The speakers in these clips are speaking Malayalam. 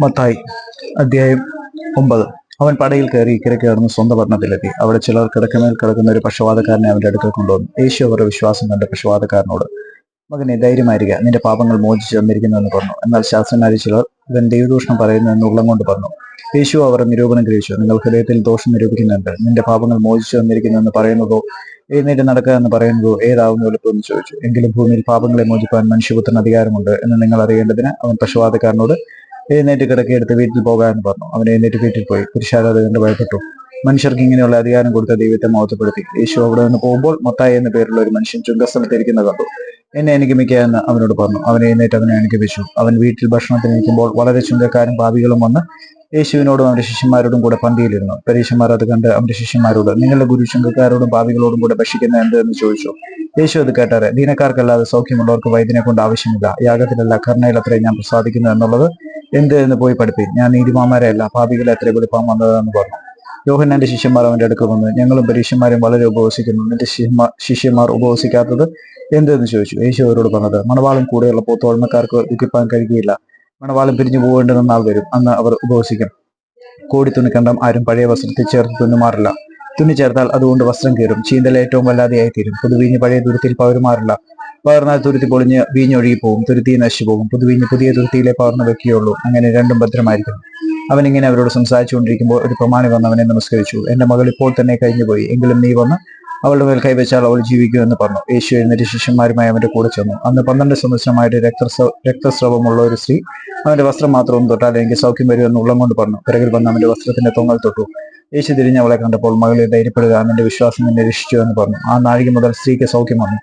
മത്തായി അധ്യായം ഒമ്പത്. അവൻ പടയിൽ കയറി ഇക്കരയ്ക്ക് കടന്ന് സ്വന്തം പട്ടണത്തിലെത്തി. അവിടെ ചിലർ കിടക്കമേൽ കിടക്കുന്ന ഒരു പക്ഷവാതക്കാരനെ അവന്റെ അടുക്കൽ കൊണ്ടുവന്നു. യേശു അവരുടെ വിശ്വാസം കണ്ട പക്ഷവാതക്കാരനോട് മകനെ ധൈര്യമായിരിക്കുക നിന്റെ പാപങ്ങൾ മോചിച്ചു തന്നിരിക്കുന്നുവെന്ന് പറഞ്ഞു. എന്നാൽ ശാസ്ത്രന്മാരിൽ ചിലർ ഇവൻ ദൈവദൂഷണം പറയുന്നു എന്ന് ഉള്ളം കൊണ്ട് പറഞ്ഞു. യേശു അവരുടെ നിരൂപണം ഗ്രഹിച്ചു. നിങ്ങൾ ഹൃദയത്തിൽ ദോഷം നിരൂപിക്കുന്നുണ്ട്. നിന്റെ പാപങ്ങൾ മോചിച്ചു തന്നിരിക്കുന്നു എന്ന് പറയുന്നതോ എഴുന്നേറ്റ് നടക്കുക എന്ന് പറയുന്നതോ ഏതാവുന്നു എളുപ്പമെന്ന് ചോദിച്ചു. എങ്കിലും ഭൂമിയിൽ പാപങ്ങളെ മോചിപ്പാൻ മനുഷ്യപുത്രന് അധികാരമുണ്ട് എന്ന് നിങ്ങൾ അറിയേണ്ടതിന് അവൻ പക്ഷവാതക്കാരനോട് എഴുന്നേറ്റ് കിടക്കിയെടുത്ത് വീട്ടിൽ പോകാമെന്ന് പറഞ്ഞു. അവൻ എഴുന്നേറ്റ് വീട്ടിൽ പോയി. പുരുഷാരത് കണ്ട് ഭയപ്പെട്ടു. മനുഷ്യർക്ക് ഇങ്ങനെയുള്ള അധികാരം കൊടുത്ത ദൈവത്തെ മോചപ്പെടുത്തി യേശു അവിടെ നിന്ന് പോകുമ്പോൾ മൊത്തായി എന്ന പേരുള്ള ഒരു മനുഷ്യൻ ചുങ്കസ്ഥലത്തിരിക്കുന്ന കണ്ടു. എന്നെ അനുഗമിക്കുക എന്ന് അവനോട് പറഞ്ഞു. അവനെ എഴുന്നേറ്റ് അവനെ അനുഗമിച്ചു അവൻ വീട്ടിൽ ഭക്ഷണത്തിന് ഇരിക്കുമ്പോൾ വളരെ ചുങ്കക്കാരും പാപികളും വന്ന് യേശുവിനോടും അവന്റെ ശിഷ്യന്മാരോടും കൂടെ പന്തിയിലിരുന്നു. പരീക്ഷന്മാർ അത് കണ്ട് അവന്റെ ശിഷ്യന്മാരോട് നിങ്ങളുടെ ഗുരു ശുങ്കക്കാരോടും പാപികളോടും കൂടെ ഭക്ഷിക്കുന്ന എന്ത് എന്ന് ചോദിച്ചു? യേശു അത് കേട്ടാറ് ദീനക്കാർക്കല്ലാതെ സൗഖ്യമുള്ളവർക്ക് വൈദ്യനെ കൊണ്ട് ആവശ്യമില്ല. യാഗത്തിലല്ല കരുണയിലത്രേ ഞാൻ പ്രസാദിക്കുന്നു എന്നുള്ളത് എന്ത് എന്ന് പോയി പഠിപ്പി ഞാൻ നീതിമാന്മാരെ അല്ല പാപികളെ എത്ര വെളുപ്പാൻ വന്നതെന്ന് പറഞ്ഞു. യോഹന്നാന്റെ ശിഷ്യന്മാർ അവന്റെ അടുക്കൽ വന്ന്. ഞങ്ങളും പരീക്ഷന്മാരും വളരെ ഉപവസിക്കുന്നു. നിന്റെ ശിഷ്യന്മാർ ശിഷ്യന്മാർ ഉപവസിക്കാത്തത് എന്തെന്ന് ചോദിച്ചു. യേശു അവരോട് പറഞ്ഞത് മണവാളും കൂടെയുള്ള പോത്തോൾമക്കാർക്ക് ദുഃഖിപ്പാൻ കഴിയുകയില്ല. മണവാളും പിരിഞ്ഞു പോകേണ്ടുന്ന നാൾ വരും. അന്ന് അവർ ഉപവസിക്കും കോടി തുണിക്കണ്ടം ആരും പഴയ വസ്ത്രത്തിൽ ചേർത്ത് തുന്നുമാറില്ല. തുന്നി ചേർത്താൽ അതുകൊണ്ട് വസ്ത്രം കീറും. ചീന്തൽ ഏറ്റവും വല്ലാതെയായി തീരും പുതുവീഞ്ഞ് പഴയ തുരുത്തിൽ പകരുമാറില്ല. പകർന്നാൽ തുരുത്തി പൊളിഞ്ഞ് വീഞ്ഞൊഴുകി പോകും തുരുത്തി നശിച്ചു പോകും പുതുവീഞ്ഞ് പുതിയ തുരുത്തിയിലെ പകർന്നു വെക്കുകയുള്ളൂ. അങ്ങനെ രണ്ടും ഭദ്രമായിരിക്കും അവൻ ഇങ്ങനെ അവരോട് സംസാരിച്ചുകൊണ്ടിരിക്കുമ്പോൾ ഒരു പ്രമാണി വന്ന് അവനെ നമസ്കരിച്ചു. എന്റെ മകൾ ഇപ്പോൾ തന്നെ കഴിഞ്ഞുപോയി. എങ്കിലും നീ വന്ന് അവളുടെ മേൽ കൈവച്ചാൽ അവൾ ജീവിക്കുമെന്ന് പറഞ്ഞു. യേശു എഴുന്നേറ്റ് ശിഷ്യന്മാരുമായി അവന്റെ കൂടെ ചെന്നു. അന്ന് പന്ത്രണ്ട് സംവത്സരമായിട്ട് രക്തസ്ര രക്തസ്രവമുള്ള ഒരു സ്ത്രീ അവന്റെ വസ്ത്രം മാത്രം തൊട്ടാൽ എനിക്ക് സൗഖ്യം വരുമെന്ന് ഉള്ളം കൊണ്ട് പറഞ്ഞു. പിറകിൽ വന്ന് അവന്റെ വസ്ത്രത്തിന്റെ തൊങ്ങൽ തൊട്ടു. യേശു തിരിഞ്ഞ് അവളെ കണ്ടപ്പോൾ മകളെ ധൈര്യപ്പെടുക നിന്റെ വിശ്വാസം നിന്നെ രക്ഷിച്ചു എന്ന് പറഞ്ഞു. ആ നാഴിക മുതൽ സ്ത്രീക്ക് സൗഖ്യം വന്നു.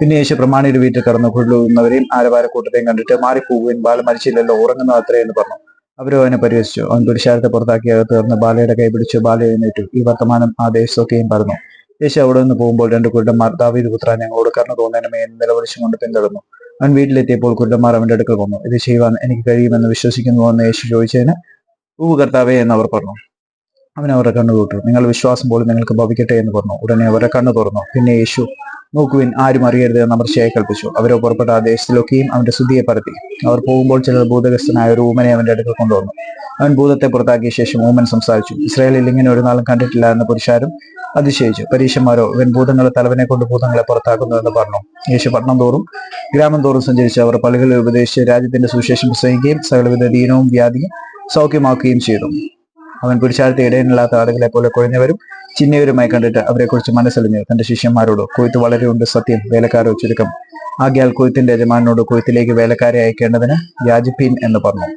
പിന്നെ യേശു പ്രമാണിയുടെ വീട്ടിൽ കടന്ന് കൊള്ളുന്നവരെയും ആരവാരക്കൂട്ടത്തെയും കണ്ടിട്ട് മാറിപ്പോകുകയും ബാല മരിച്ചില്ലല്ലോ ഉറങ്ങുന്ന അത്രയെന്ന് പറഞ്ഞു. അവരും അവനെ പരിഹസിച്ചു. അവൻ പുരുഷാരത്തെ പുറത്താക്കി അകത്ത് തീർന്ന് ബാലയുടെ കൈ പിടിച്ചു ബാല എഴുന്നേറ്റു. ഈ വർത്തമാനം ആ ദേശത്തൊക്കെയും പറഞ്ഞു. യേശു അവിടെ നിന്ന് പോകുമ്പോൾ രണ്ട് കുരുടന്മാർ ദാവീദ് പുത്ര ഞങ്ങളോട് കർണ തോന്നണമേ എന്ന് നിലവിളിച്ചുകൊണ്ട് പിന്തുടർന്നു അവൻ വീട്ടിലെത്തിയപ്പോൾ കുരുടന്മാർ അവന്റെ അടുക്കൽ വന്നു. ഇത് ചെയ്യുവാൻ എനിക്ക് കഴിയുമെന്ന് വിശ്വസിക്കുന്നു എന്ന് യേശു ചോദിച്ചതിന് ഊവ് കർത്താവേ എന്ന് അവർ പറഞ്ഞു. അവൻ അവരുടെ കണ്ണു കൂട്ടു നിങ്ങൾ വിശ്വാസം പോലും നിങ്ങൾക്ക് ഭവിക്കട്ടെ എന്ന് പറഞ്ഞു. ഉടനെ അവരുടെ കണ്ണു തുറന്നു. പിന്നെ യേശു നോക്കുവിൻ ആരും അറിയരുത് എന്ന് അമർച്ചയായി കൽപ്പിച്ചു. അവരെ പുറപ്പെട്ട ആ ദേശത്തിലൊക്കെയും അവന്റെ ശുദ്ധിയെ പരത്തി. അവർ പോകുമ്പോൾ ചിലർ ഭൂതഗ്രസ്തനായ ഒരു ഊമനെ അവന്റെ അടുക്കൽ കൊണ്ടുവന്നു. അവൻ ഭൂതത്തെ പുറത്താക്കിയ ശേഷം ഊമൻ സംസാരിച്ചു ഇസ്രായേലിൽ ഇങ്ങനെ ഒരു നാളും കണ്ടിട്ടില്ല എന്ന പുരുഷാരും അതിശയിച്ചു. പരീക്ഷന്മാരോ ഇവൻ ഭൂതങ്ങളെ തലവനെ കൊണ്ട് ഭൂതങ്ങളെ പുറത്താക്കുന്നു എന്ന് പറഞ്ഞു. യേശു പട്ടണം തോറും ഗ്രാമം തോറും സഞ്ചരിച്ച് അവർ പള്ളികളിൽ ഉപദേശിച്ച് രാജ്യത്തിന്റെ സുവിശേഷം പ്രസംഗിക്കുകയും സകലവിധ ദീനവും വ്യാധിയും സൗഖ്യമാക്കുകയും ചെയ്തു. അവൻ പുരുഷാരത്തെ ഇടയനില്ലാത്ത ആളുകളെ പോലെ കുഴഞ്ഞവരും ചിഹ്നവരുമായി കണ്ടിട്ട് അവരെക്കുറിച്ച് മനസ്സലിഞ്ഞു. തന്റെ ശിഷ്യന്മാരോട് കൊയ്ത്ത് വളരെ ഉണ്ട് സത്യം വേലക്കാരോ ചുരുക്കം. ആകയാൽ കൊയ്ത്തിന്റെ യജമാനോട് കൊയ്ത്തിലേക്ക് വേലക്കാരെ അയക്കേണ്ടതിന് യാജിപ്പീൻ എന്ന് പറഞ്ഞു.